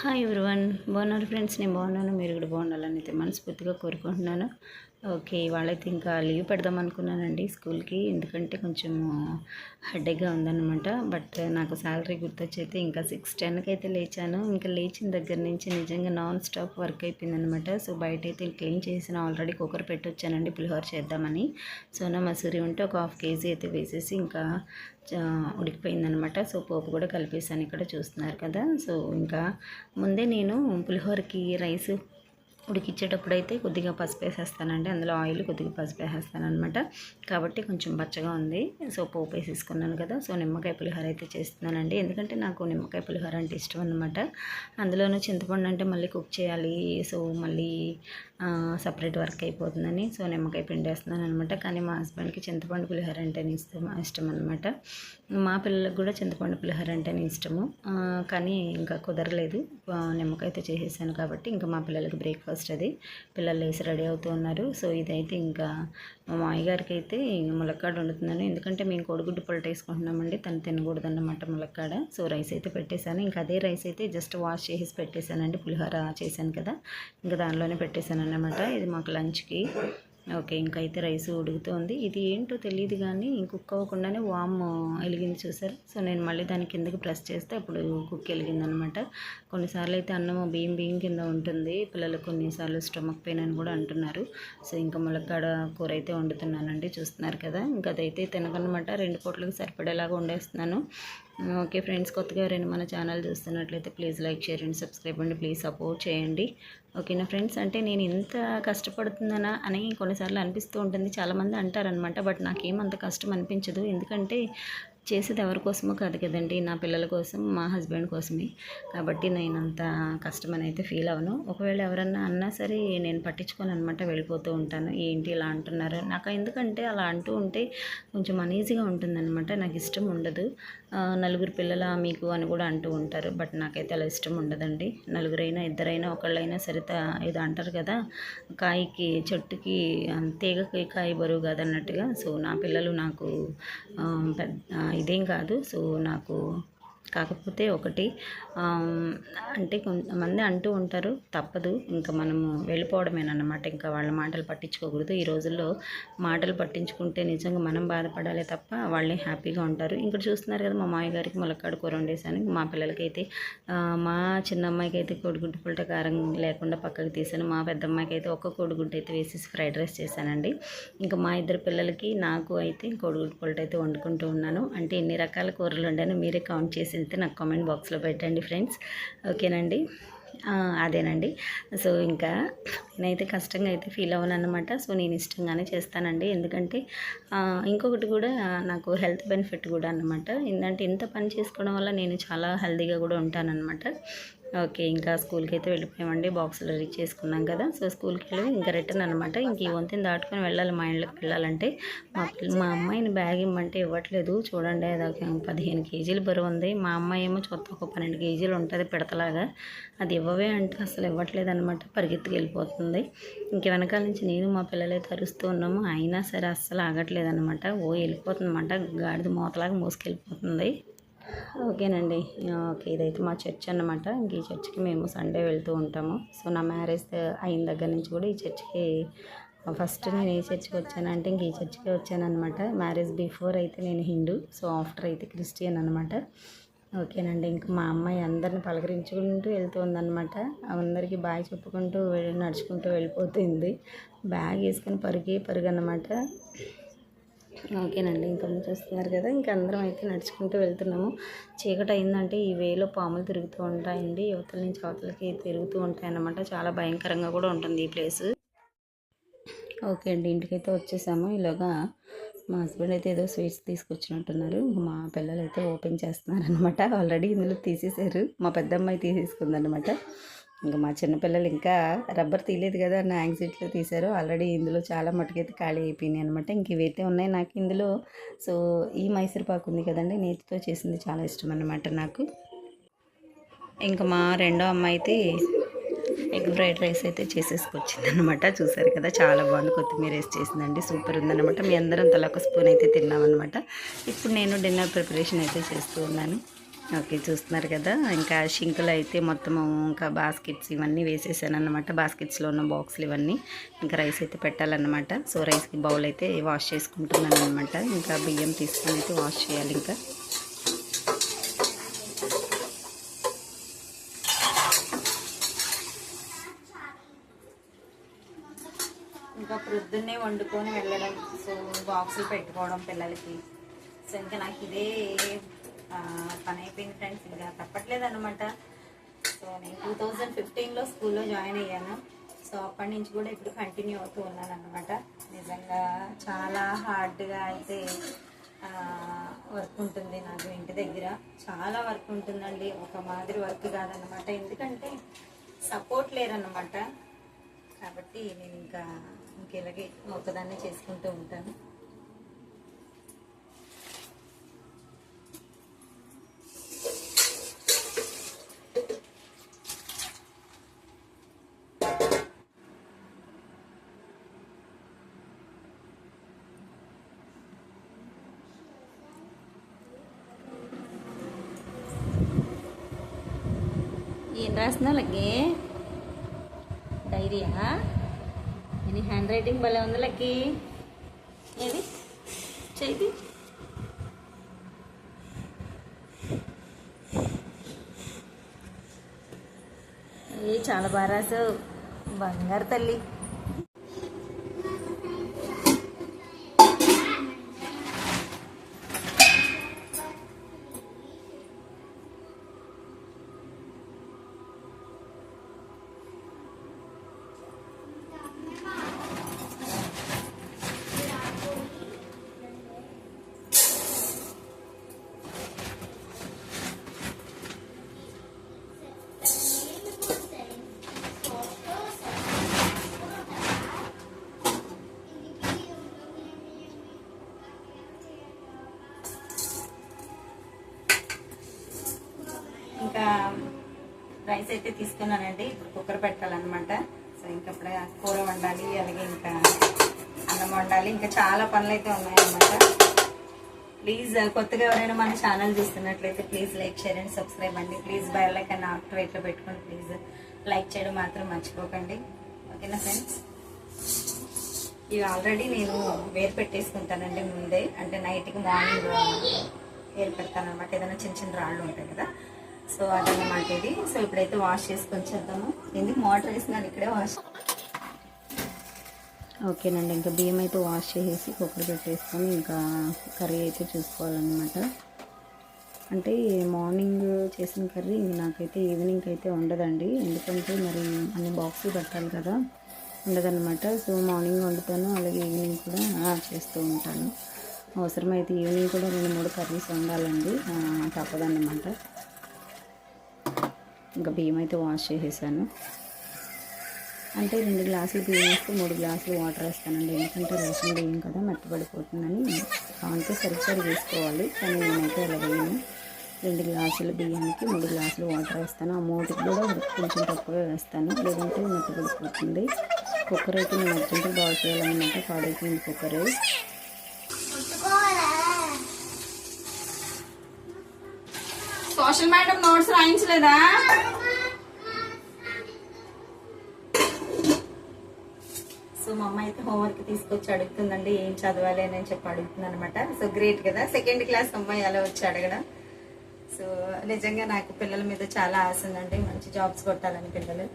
Hi everyone బాగున్నారు friends నేను బాగున్నాను. మీరు కూడా బాగుండాలని అయితే మనస్ఫూర్తిగా కోరుకుంటున్నాను. ఓకే ఇవాళైతే ఇంకా లీవ్ పెడదాం అనుకున్నానండి స్కూల్కి. ఎందుకంటే కొంచెం హెడేక్గా ఉందన్నమాట. బట్ నాకు శాలరీ గుర్తొచ్చైతే ఇంకా సిక్స్ టెన్కి అయితే లేచాను. ఇంకా లేచిన దగ్గర నుంచి నిజంగా నాన్ స్టాప్ వర్క్ అయిపోయిందనమాట సో బయట అయితే క్లీన్ చేసిన ఆల్రెడీ కుక్కర్ పెట్టొచ్చానండి పులిహోర చేద్దామని. సోనా మసూరి ఉంటే ఒక హాఫ్ కేజీ అయితే వేసేసి ఇంకా ఉడికిపోయిందనమాట సో పోపు కూడా కలిపేసాను ఇక్కడ చూస్తున్నారు కదా. సో ఇంకా ముందే నేను పులిహోరకి రైస్ ఉడికిచ్చేటప్పుడు అయితే కొద్దిగా పసుపు వేసేస్తానండి అందులో ఆయిల్ కొద్దిగా పసుపు వేసేస్తాను అనమాట కాబట్టి కొంచెం పచ్చగా ఉంది. సో పోపు వేసేసుకున్నాను కదా. సో నిమ్మకాయ పులిహోర అయితే చేస్తున్నానండి. ఎందుకంటే నాకు నిమ్మకాయ పులిహోర అంటే ఇష్టం అనమాట అందులోనూ చింతపండు అంటే మళ్ళీ కుక్ చేయాలి. సో మళ్ళీ సపరేట్ వర్క్ అయిపోతుందని సో నిమ్మకాయ పిండి వేస్తున్నాను అనమాట కానీ మా హస్బెండ్కి చింతపండు పులిహోర అంటేనే ఇష్టం ఇష్టం అనమాట మా పిల్లలకు కూడా చింతపండు పులిహోర అంటేనే ఇష్టము. కానీ ఇంకా కుదరలేదు. నిమ్మకాయ అయితే చేసేసాను కాబట్టి ఇంకా మా పిల్లలకి బ్రేక్ఫాస్ట్ అది. పిల్లలు వేసి రెడీ అవుతూ ఉన్నారు. సో ఇదైతే ఇంకా మా మాయగారికి అయితే ములక్కాడ వండుతున్నాను. ఎందుకంటే మేము కోడిగుడ్డు పొలట వేసుకుంటున్నామండి. తను తినకూడదన్నమాట ములక్కాడ. సో రైస్ అయితే పెట్టేశాను. ఇంకా అదే రైస్ అయితే జస్ట్ వాష్ చేసి పెట్టేశానండి. పులిహోర చేశాను కదా. ఇంకా దానిలోనే పెట్టేశాను అన్నమాట ఇది మాకు లంచ్కి ఓకే ఇంకా అయితే రైస్ ఉడుగుతోంది ఇది ఏంటో తెలియదు కానీ కుక్ అవ్వకుండానే వామ్ వెలిగింది చూసారు? సో నేను మళ్ళీ దాని కిందకి ప్రెస్ చేస్తే అప్పుడు కుక్ వెలిగిందనమాట. కొన్నిసార్లు అయితే అన్నం బియ్యం బియ్యం కింద ఉంటుంది. పిల్లలు కొన్నిసార్లు స్టమక్ పెయిన్ అని కూడా అంటున్నారు. సో ఇంకా ములక్కాడ కూర అయితే వండుతున్నానండి. చూస్తున్నారు కదా? ఇంకా అదైతే తినకనమాట రెండు పూటలకు సరిపడేలాగా వండేస్తున్నాను. ఓకే ఫ్రెండ్స్ కొత్తగా ఎవరైనా మన ఛానల్ చూస్తున్నట్లయితే please like share and subscribe అండి. ప్లీజ్ సపోర్ట్ చేయండి. ఓకేనా ఫ్రెండ్స్? అంటే నేను ఇంత కష్టపడుతుందనా అని కొన్నిసార్లు అనిపిస్తూ ఉంటుంది. చాలామంది అంటారనమాట బట్ నాకేమంత కష్టం అనిపించదు. ఎందుకంటే చేసేది ఎవరి కోసమో కాదు కదండి. నా పిల్లల కోసం మా హస్బెండ్ కోసమే. కాబట్టి నేను అంత కష్టమని అయితే ఫీల్ అవను ఒకవేళ ఎవరన్నా అన్నా సరే నేను పట్టించుకోను అనమాట వెళ్ళిపోతూ ఉంటాను. ఏంటి ఇలా అంటున్నారు? నాకు ఎందుకంటే అలా అంటూ ఉంటే కొంచెం అనీజీగా ఉంటుందన్నమాట. నాకు ఇష్టం ఉండదు. నలుగురు పిల్లల మీకు అని కూడా అంటూ ఉంటారు. బట్ నాకైతే అలా ఇష్టం ఉండదండి. నలుగురైనా ఇద్దరైనా ఒకళ్ళైనా సరే ఏదో అంటారు కదా కాయకి చెట్టుకి తీగకి కాయ బరువు కాదన్నట్టుగా. సో నా పిల్లలు నాకు ఇదేం కాదు. సో నాకు కాకపోతే ఒకటి అంటే కొంతమంది అంటూ ఉంటారు తప్పదు. ఇంకా మనము వెళ్ళిపోవడమేనమాట ఇంకా వాళ్ళ మాటలు పట్టించుకోకూడదు. ఈ రోజుల్లో మాటలు పట్టించుకుంటే నిజంగా మనం బాధపడాలి తప్ప వాళ్ళే హ్యాపీగా ఉంటారు. ఇక్కడ చూస్తున్నారు కదా మా మామయ్య గారికి ములక్కాడు కూర వండేసాను మా పిల్లలకైతే మా చిన్న అమ్మాయికి అయితే కోడిగుడ్డు పుల్ట కారం లేకుండా పక్కకు తీసాను మా పెద్ద అమ్మాయికి అయితే ఒక్క కోడిగుడ్డు అయితే వేసేసి ఫ్రైడ్ రైస్ చేశానండి. ఇంకా మా ఇద్దరు పిల్లలకి నాకు అయితే కోడిగుడ్డు పుల్ట అయితే వండుకుంటూ ఉన్నాను. అంటే ఎన్ని రకాల కూరలు వండాను మీరే కౌంట్ చేసి అయితే నాకు కామెంట్ బాక్స్లో పెట్టండి ఫ్రెండ్స్ ఓకేనండి? అదేనండి. సో ఇంకా నేనైతే కష్టంగా అయితే ఫీల్ అవ్వను అనమాట సో నేను ఇష్టంగానే చేస్తానండి. ఎందుకంటే ఇంకొకటి కూడా నాకు హెల్త్ బెనిఫిట్ కూడా అనమాట ఏంటంటే ఇంత పని చేసుకోవడం వల్ల నేను చాలా హెల్తీగా కూడా ఉంటానన్నమాట. ఓకే ఇంకా స్కూల్కి అయితే వెళ్ళిపోయామండి. బాక్సులు రీచ్ చేసుకున్నాం కదా. సో స్కూల్కి వెళ్ళి ఇంకా రిటర్న్ అనమాట ఇంక ఈ వంతిని దాటుకొని వెళ్ళాలి మా ఇంట్లోకి వెళ్ళాలంటే. మా మా అమ్మాయిని బ్యాగ్ ఇమ్మంటే ఇవ్వట్లేదు. చూడండి అది పదిహేను కేజీలు బరువు ఉంది. మా అమ్మాయి ఏమో చొత్త ఒక పన్నెండు కేజీలు ఉంటుంది పిడతలాగా. అది ఇవ్వవే అంటే అసలు ఇవ్వట్లేదు అనమాట పరిగెత్తుకు వెళ్ళిపోతుంది. ఇంక వెనకాల నుంచి నేను మా పిల్లలైతే అరుస్తూ ఉన్నాము. అయినా సరే అస్సలు ఆగట్లేదు అనమాట ఓ వెళ్ళిపోతుంది అనమాట గాడిద మూతలాగా మోసుకెళ్ళిపోతుంది. ఓకేనండి. ఓకే ఇదైతే మా చర్చ్ అనమాట ఇంక ఈ చర్చ్కి మేము సండే వెళ్తూ ఉంటాము. సో నా మ్యారేజ్ అయిన దగ్గర నుంచి కూడా ఈ చర్చ్కి ఫస్ట్ నేను ఏ చర్చ్కి వచ్చానంటే ఇంక ఈ చర్చ్కి వచ్చానమాట మ్యారేజ్ బిఫోర్ అయితే నేను హిందూ సో ఆఫ్టర్ అయితే క్రిస్టియన్ అనమాట ఓకేనండి ఇంక మా అమ్మాయి అందరిని పలకరించుకుంటూ వెళ్తుందనమాట అందరికీ బాయ్ చెప్పుకుంటూ నడుచుకుంటూ వెళ్ళిపోతుంది. బ్యాగ్ వేసుకొని పరుగే పరుగు అనమాట ఓకేనండి ఇంకా చూస్తున్నారు కదా ఇంకా అందరం అయితే నడుచుకుంటూ వెళ్తున్నాము. చీకటి అయిందంటే ఈ వేలో పాములు తిరుగుతూ ఉంటాయండి యువతల నుంచి అవతలకి తిరుగుతూ ఉంటాయన్నమాట. చాలా భయంకరంగా కూడా ఉంటుంది ఈ ప్లేస్. ఓకే అండి ఇంటికైతే వచ్చేసాము. ఇలాగా మా హస్బెండ్ అయితే ఏదో స్వీట్స్ తీసుకొచ్చినట్టున్నారు. మా పిల్లలు అయితే ఓపెన్ చేస్తున్నారనమాట ఆల్రెడీ ఇందులో తీసేసారు మా పెద్దమ్మాయి తీసేసుకుందనమాట ఇంకా మా చిన్నపిల్లలు ఇంకా రబ్బర్ తీయలేదు కదా నా యాంగ్జైట్లో తీశారు. ఆల్రెడీ ఇందులో చాలా మటుకైతే ఖాళీ అయిపోయినాయి అనమాట ఇంక ఇవైతే ఉన్నాయి నాకు ఇందులో. సో ఈ మైసూర్పాకు ఉంది కదండి నేతితో చేసింది చాలా ఇష్టం అనమాట నాకు. ఇంకా మా రెండో అమ్మాయి అయితే ఎగ్ ఫ్రైడ్ రైస్ అయితే చేసేసుకొచ్చింది అనమాట చూసారు కదా చాలా బాగుంది. కొత్తిమీర వేసి చేసిందండి. సూపర్ ఉందనమాట మీ అందరం తలొక స్పూన్ అయితే తిన్నామన్నమాట. ఇప్పుడు నేను డిన్నర్ ప్రిపరేషన్ అయితే చేస్తూ ఉన్నాను. ఓకే చూస్తున్నారు కదా. ఇంకా షింకులు అయితే మొత్తం ఇంకా బాస్కెట్స్ ఇవన్నీ వేసేసాను అనమాట బాస్కెట్స్లో ఉన్న బాక్స్లు ఇవన్నీ ఇంకా రైస్ అయితే పెట్టాలన్నమాట. సో రైస్కి బౌల్ అయితే వాష్ చేసుకుంటున్నాను అనమాట ఇంకా బియ్యం తీసుకుని అయితే వాష్ చేయాలి ఇంకా. ఇంకా ప్రొద్దున్నే వండుకొని వెళ్ళడం. సో బాక్సులు పెట్టుకోవడం పిల్లలకి. సో ఇంకా నాకు ఇదే పని అయిపోయింది ఫ్రెండ్స్ ఇంకా తప్పట్లేదు అనమాట సో నేను టూ థౌజండ్ ఫిఫ్టీన్లో స్కూల్లో జాయిన్ అయ్యాను. సో అప్పటి నుంచి కూడా ఇప్పుడు కంటిన్యూ అవుతూ ఉన్నాను అనమాట నిజంగా చాలా హార్డ్గా అయితే వర్క్ ఉంటుంది నాకు ఇంటి దగ్గర. చాలా వర్క్ ఉంటుందండి. ఒక మాదిరి వర్క్ కాదనమాట ఎందుకంటే సపోర్ట్ లేరన్నమాట. కాబట్టి నేను ఇంకా ఇంకెలాగే ఒకదాన్నే చేసుకుంటూ ఉంటాను. ఏం రాస్తున్నావు లక్కి డైరీయా నీ హ్యాండ్ రైటింగ్ భలే ఉంది లక్కి ఏది చేతి ఏ చాలా బాగా రాసావు బంగారు తల్లి రైస్ అయితే తీసుకున్నానండి. ఇప్పుడు కుక్కర్ పెట్టాలన్నమాట. సో ఇంకా ఇప్పుడు కూర వండాలి అలాగే ఇంకా అన్నం వండాలి. ఇంకా చాలా పనులు అయితే ఉన్నాయన్నమాట ప్లీజ్ uh, కొత్తగా ఎవరైనా మన ఛానల్ చూస్తున్నట్లయితే please like share and subscribe అండి. ప్లీజ్ బై లైక్ అండ్ ఆక్టివేట్లో పెట్టుకోండి ప్లీజ్ లైక్ చేయడం మాత్రం మర్చిపోకండి. ఓకేనా ఫ్రెండ్స్ ఇవి ఆల్రెడీ నేను వేరు పెట్టేసుకుంటానండి ముందే. అంటే నైట్కి మార్నింగ్ వేరు పెడతాను అనమాట ఏదైనా చిన్న చిన్న రాళ్ళు ఉంటాయి కదా. సో అదనమాట ఇది. సో ఇప్పుడైతే వాష్ చేసుకొని చేద్దాము. ఎందుకు మోటార్ వేసినాను ఇక్కడే వాష్ ఓకేనండి ఇంకా బియ్యం అయితే వాష్ చేసేసి కుక్కర్ పెట్టేసుకొని ఇంకా కర్రీ అయితే చూసుకోవాలన్నమాట. అంటే మార్నింగ్ చేసిన కర్రీ ఇంక నాకైతే ఈవినింగ్ అయితే ఉండదండి. ఎందుకంటే మరి అన్ని బాక్సులు పెట్టాలి కదా ఉండదన్నమాట. సో మార్నింగ్ వండుతాను అలాగే ఈవినింగ్ కూడా చేస్తూ ఉంటాను. అవసరమైతే ఈవినింగ్ కూడా రెండు మూడు కర్రీస్ వండాలండి. తప్పదన్నమాట. ఇంకా బియ్యం అయితే వాష్ చేసేసాను. అంటే రెండు గ్లాసులు బియ్యం వేస్తే మూడు గ్లాసులు వాటర్ వేస్తానండి. ఎందుకంటే రేషన్ బియ్యం కదా మెత్తబడిపోతుందని కావాలంటే సరిసరి వేసుకోవాలి. కానీ నేనైతే అలా వేయను. రెండు గ్లాసుల బియ్యానికి మూడు గ్లాసులు వాటర్ వేస్తాను. ఆ మూటికి కూడా కొంచెం తక్కువే వేస్తాను. లేదంటే మెత్తబడిపోతుంది కుక్కర్ అయితే నేను అర్జెంట్గా బాగు చేయాలన్నమాట. పాడైపోయింది కుక్కర్. సోషల్ మేడం నోట్స్ రాయించలేదా? సో మా అమ్మ అయితే హోంవర్క్ తీసుకొచ్చి అడుగుతుందండి ఏం చదవాలి అని చెప్పి అడుగుతుంది అనమాట సో గ్రేట్ కదా. సెకండ్ క్లాస్ అమ్మాయి అలా వచ్చి అడగడం. సో నిజంగా నాకు పిల్లల మీద చాలా ఆశ ఉందండి. మంచి జాబ్స్ కొట్టాలని పిల్లలు.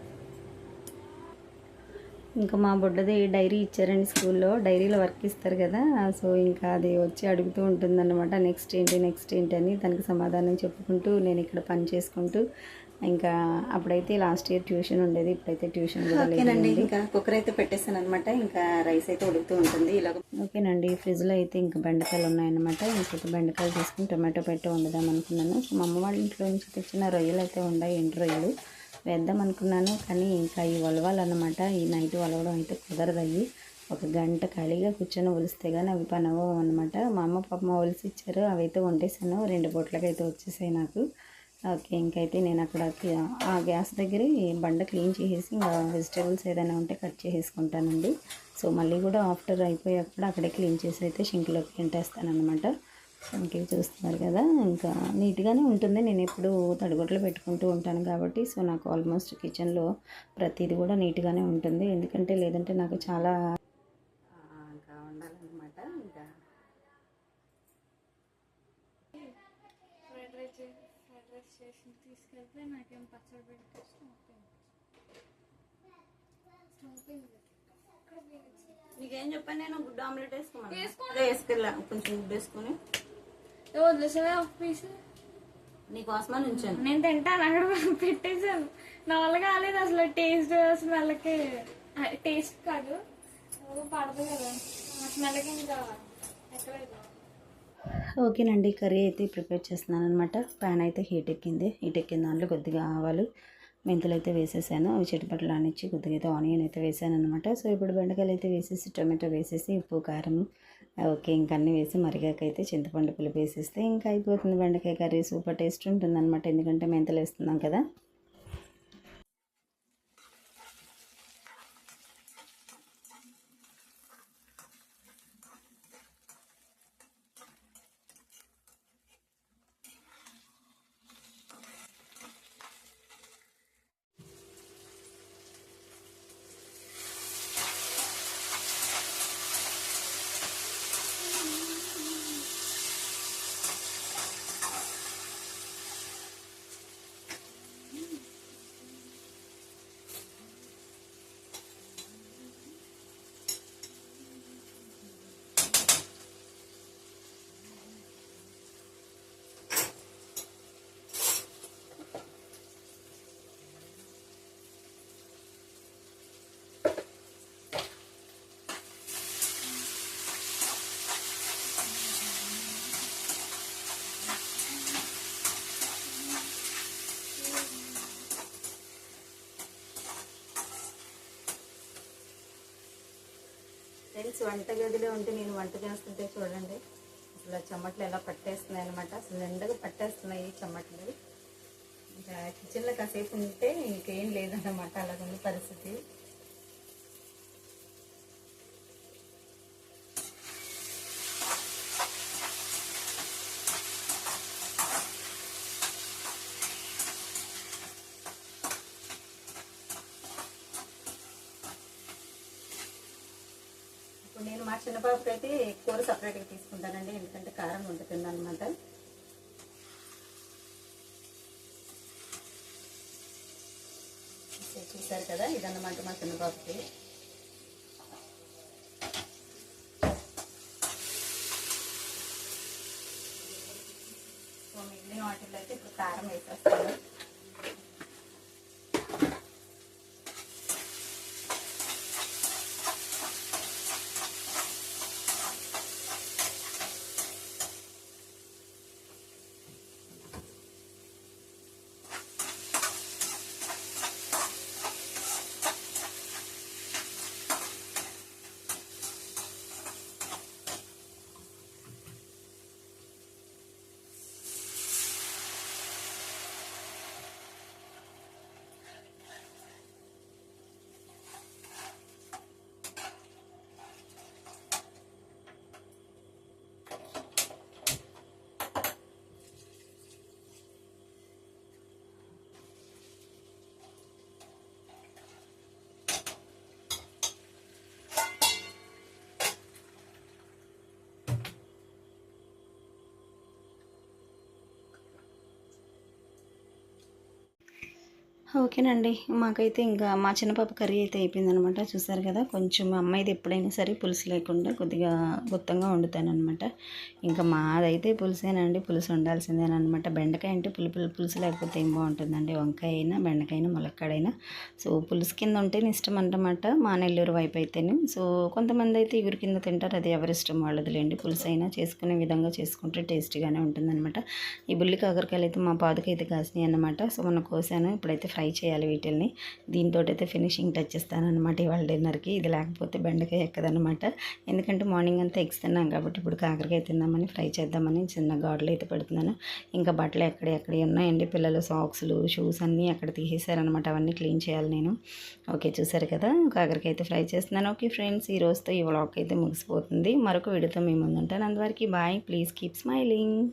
ఇంకా మా బుడ్డది డైరీ ఇచ్చారండి స్కూల్లో. డైరీలో వర్క్ ఇస్తారు కదా. సో ఇంకా అది వచ్చి అడుగుతూ ఉంటుందన్నమాట. నెక్స్ట్ ఏంటి నెక్స్ట్ ఏంటి అని దానికి సమాధానం చెప్పుకుంటూ నేను ఇక్కడ పని చేసుకుంటూ ఇంకా అప్పుడైతే లాస్ట్ ఇయర్ ట్యూషన్ ఉండేది. ఇప్పుడైతే ట్యూషన్ కూడా లేదండి. ఇంకా కుక్కర్ అయితే పెట్టేసాను అనమాట ఇంకా రైస్ అయితే ఉడుకుతూ ఉంటుంది. ఇలా ఓకేనండి ఫ్రిడ్జ్లో అయితే ఇంకా బెండకాయలు ఉన్నాయన్నమాట. ఇంకొక బెండకాయలు తీసుకుని టొమాటో పెట్టి వండుదాం అనుకున్నాను. సో మా అమ్మ వాళ్ళ ఇంట్లో నుంచి తెచ్చిన రొయ్యలు అయితే ఉన్నాయి ఎండు రొయ్యలు. వేద్దాం అనుకున్నాను కానీ ఇంకా ఈ వలవాలన్నమాట. ఈ నైట్ వలవడం అయితే కుదరదు అవి ఒక గంట ఖాళీగా కూర్చొని ఒలిస్తే కానీ అవి పని అవ్వవు అనమాట మా అమ్మ పాప ఒలిసి ఇచ్చారు అవి అయితే వండేసాను రెండు పూట్లకి అయితే వచ్చేసాయి నాకు. ఓకే ఇంకైతే నేను అక్కడ ఆ గ్యాస్ దగ్గర బండ క్లీన్ చేసేసి ఇంకా వెజిటేబుల్స్ ఏదైనా ఉంటే కట్ చేసేసుకుంటానండి. సో మళ్ళీ కూడా ఆఫ్టర్ అయిపోయాక కూడా అక్కడే క్లీన్ చేసి అయితే షింక్లోకి తింటేస్తాను మనకి చూస్తున్నారు కదా ఇంకా నీట్గానే ఉంటుంది. నేను ఎప్పుడు తడిగుడ్లు పెట్టుకుంటూ ఉంటాను కాబట్టి సో నాకు ఆల్మోస్ట్ కిచెన్లో ప్రతిదీ కూడా నీట్గానే ఉంటుంది. ఎందుకంటే లేదంటే నాకు చాలా ఇంకా ఉండాలన్నమాట. ఇంకా ఫ్రైడ్ రైస్ చే- ఫ్రైడ్ రైస్ చేసి తీసుకెళ్తే నాకేం పచ్చడి చెప్పాను నేను? గుడ్ ఆమ్లెట్ వేసుకోమని వేసుకెళ్ళా. కొంచెం గుడ్డు వేసుకొని. వదిలేసావే ఒక పీస్ నీకోసమని ఉంచాను నేను తింటాను అక్కడ పెట్టేశాను. నా వల్ల కాలేదు అసలు టేస్ట్ స్మెల్కి టేస్ట్ కాదు. పడదు కదా. స్మెల్కి ఇంకా ఓకేనండి కర్రీ అయితే ప్రిపేర్ చేస్తున్నాను అనమాట ప్యాన్ అయితే హీట్ ఎక్కింది. హీట్ ఎక్కిన దాంట్లో కొద్దిగా ఆవాలు మెంతులు అయితే వేసేసాను. అవి చిటపట్లు ఆనిచ్చి కొద్దిగా అయితే ఆనియన్ అయితే వేసాను అనమాట సో ఇప్పుడు బెండకాయలు అయితే వేసేసి టొమాటో వేసేసి ఉప్పు కారం ఓకే ఇంకా అన్నీ వేసి మరిగాకైతే చింతపండు పులుపు వేసేస్తే ఇంకా అయిపోతుంది బెండకాయ కర్రీ. సూపర్ టేస్ట్ ఉంటుంది అనమాట ఎందుకంటే మెంతలు వేస్తున్నాం కదా. వంట వంటగదిలో ఉంటే నేను వంట చేస్తుంటే చూడండి. అసలు చెమ్మట్లు ఎలా పట్టేస్తున్నాయి అనమాట అసలు నిండుగా పట్టేస్తున్నాయి చెమ్మట్లు ఇంకా కిచెన్లో కాసేపు ఉంటే ఇంకేం లేదన్నమాట ఉన్న పరిస్థితి. ఇప్పుడు నేను మా చిన్నపాపకి అయితే కూర సపరేట్గా తీసుకుంటానండి ఎందుకంటే కారం వండుతుంది అనమాట చూసారు కదా ఇదన్నమాట మా చిన్నపాపకి. పాపకి మిగిలిన వాటిల్లో అయితే ఇప్పుడు కారం వేసేస్తాను. ఓకేనండి. మాకైతే ఇంకా మా చిన్నపాప కర్రీ అయితే అయిపోయిందనమాట. చూసారు కదా కొంచెం అమ్మాయిది ఎప్పుడైనా సరే పులుసు లేకుండా కొద్దిగా గుత్తంగా వండుతానమాట ఇంకా మాదైతే పులుసేనండి పులుసు ఉండాల్సిందేనమాట బెండకాయ అంటే పులుపు పులుసు లేకపోతే ఏం బాగుంటుందండి? వంకాయ అయినా బెండకాయ అయినా ములక్కాడైనా. సో పులుసు కింద ఉంటేనే ఇష్టం అనమాట మా నెల్లూరు వైపు అయితేనే. సో కొంతమంది అయితే ఇగురు కింద తింటారు అది ఎవరిష్టం వాళ్ళదిలేండి. పులుసు అయినా చేసుకునే విధంగా చేసుకుంటే టేస్టీగానే ఉంటుందన్నమాట ఈ బుల్లి కాకరకాయలు అయితే మా పాదుకైతే కాసినాయి అన్నమాట సో మొన్న కోసాను ఇప్పుడైతే ఫ్రై ఫ్రై చేయాలి వీటిల్ని. దీంతో అయితే ఫినిషింగ్ టచ్ ఇస్తాను అనమాట ఇవాళ డిన్నర్కి. ఇది లేకపోతే బెండకాయ ఎక్కదనమాట ఎందుకంటే మార్నింగ్ అంతా ఎగ్స్ తిన్నాం కాబట్టి ఇప్పుడు కాకరకాయ తిందామని ఫ్రై చేద్దామని చిన్న గాడులు అయితే పెడుతున్నాను. ఇంకా బట్టలు ఎక్కడ ఎక్కడ ఉన్నాయండి పిల్లలు సాక్స్లు షూస్ అన్నీ అక్కడ తీసేశారనమాట అవన్నీ క్లీన్ చేయాలి నేను. ఓకే చూసారు కదా? కాకరకాయ అయితే ఫ్రై చేస్తున్నాను. ఓకే ఫ్రెండ్స్ ఈ రోజుతో ఈ వ్లాగ్ అయితే ముగిసిపోతుంది. మరొక వీడియోతో మేము ముందుంటాను. అందువరకు బాయ్. Please keep smiling.